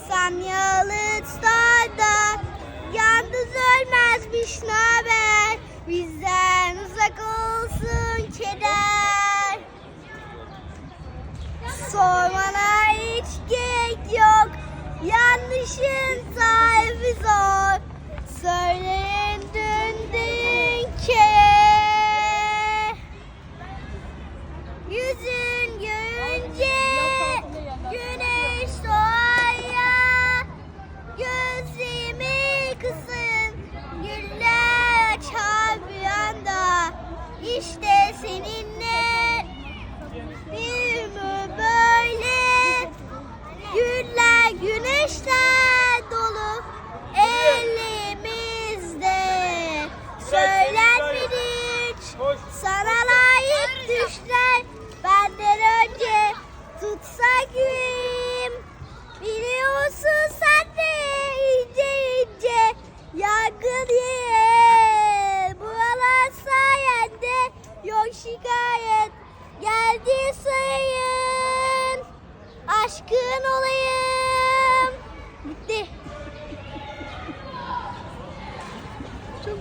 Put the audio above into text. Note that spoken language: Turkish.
Ölsem yalıçlarda Yalnız ölmezmiş naber? Bizden uzak olsun keder. Sormana hiç gerek yok. Yanlışın sahibi zor seninle şikayet geldi sayın. Aşkın olayım. Bitti. Çok